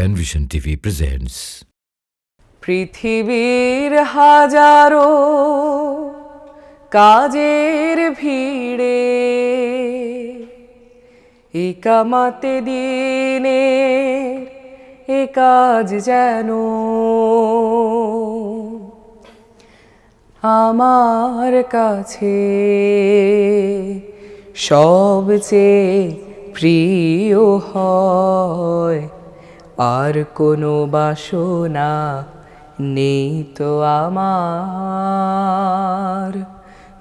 Panvision TV presents পৃথিবীর হাজারো কাজের ভিড়ে একামাতে দিনে এ কাজ যেন আমার কাছে সবচেয়ে প্রিয় হয়। আর কোনো বাসনা নেই তো আমার।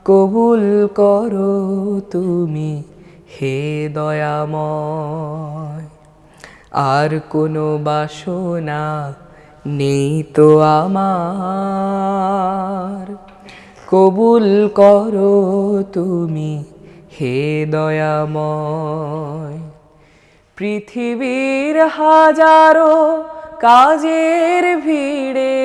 কবুল করো তুমি হে দয়াময়। আর কোনো বাসনা নেই তো আমার। কবুল করো তুমি হে দয়াময়। পৃথিবীর হাজারো কাজের ভিড়ে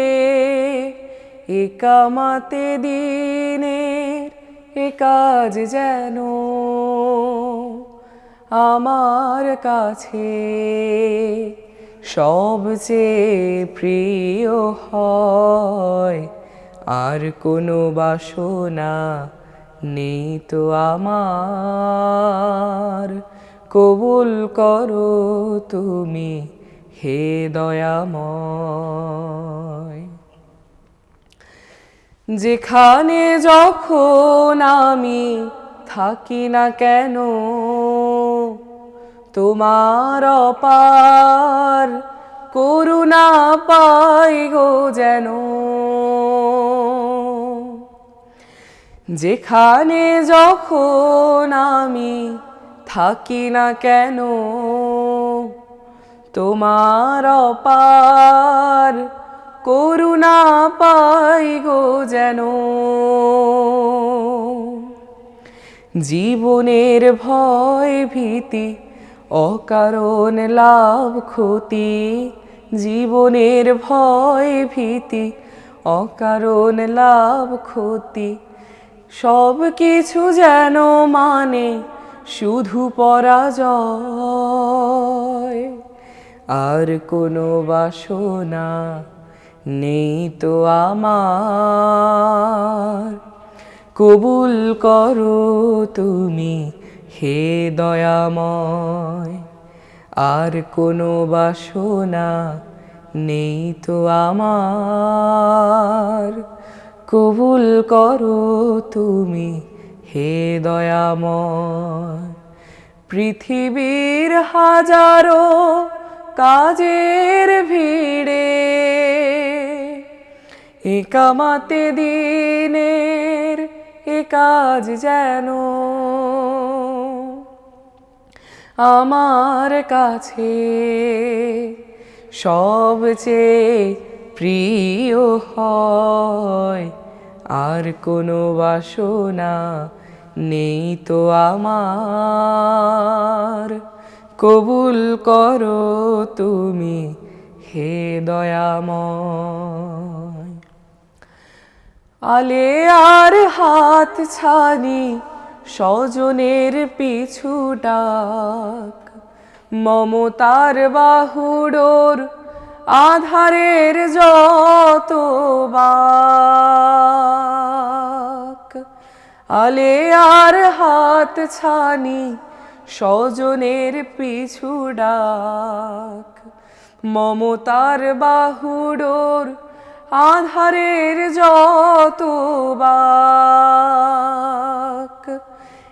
একামাতে দিনের এ কাজ যেন আমার কাছে সবচেয়ে প্রিয় হয়। আর কোনো বাসনা নেই তো আমার। কবুল করো তুমি, হে দয়াময়। যেখানে যখন আমি থাকি না কেন, তোমার অপার করুণা পাই গো যেন। যেখানে যখন আমি থাকি না কেন? তোমার অপার করুণা পাই গো যেন। জীবনের ভয় ভীতি, অকারণ লাভ ক্ষতি। জীবনের ভয় ভীতি, অকারণ লাভ ক্ষতি। সব কিছু যেন মানে শুধু পরাজয়। আর কোনো বাসনা নেই তো আমার। কবুল করো তুমি হে দয়াময়। আর কোনো বাসনা নেই তো আমার। কবুল করো তুমি হে দয়াময়, পৃথিবীর হাজারো কাজের ভিড়ে একামাতে দিনের এ কাজ যেন আমার কাছে সবচেয়ে প্রিয় হয়। আর কোনো বাসনা নেই তো আমার। কবুল করো তুমি হে দয়াময়। আলে আর হাত ছানি স্বজনের পিছু ডাক। মমতার বাহুডোর আধারের যত বাক। আলে আর হাত ছানি, স্বজনের পিছু ডাক। মমতার বাহুডোর আধারের যত বাক,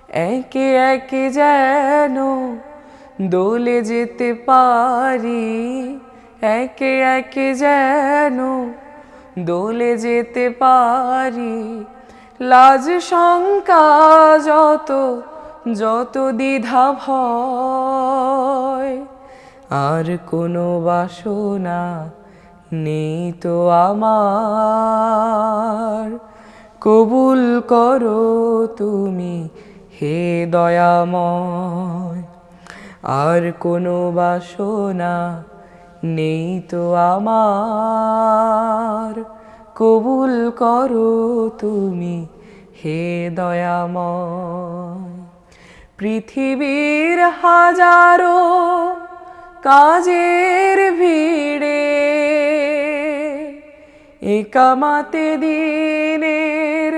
একে একে যেন দোলে যেতে পারি, একে একে যেন দোলে যেতে পারি। লাজ শঙ্কা যত যত দ্বিধা ভয়। আর কোনো বাসনা নেই তো আমার। কবুল করো তুমি হে দয়াময়। আর কোনো বাসনা নেই তো আমার। কবুল করো তুমি, হে দয়াম পৃথিবীর হাজারো কাজের ভিড়ে, একামাতে দিনের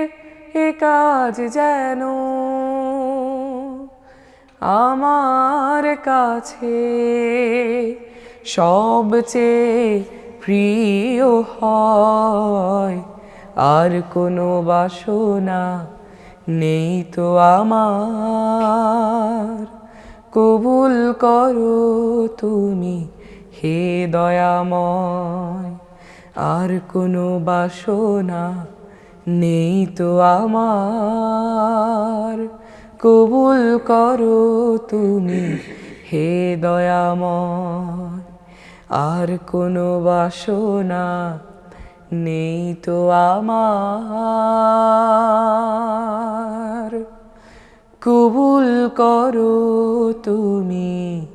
এ কাজ যেন আমার কাছে সবচেয়ে প্রিয় হয়। আর কোনো বাসনা নেই তো আমার। কবুল করো তুমি হে দয়াময়। আর কোনো বাসনা নেই তো আমার। কবুল করো তুমি হে দয়াময়। আর কোনো বাসনা নেই তো আমার। কবুল করো তুমি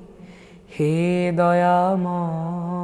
হে দয়াময়।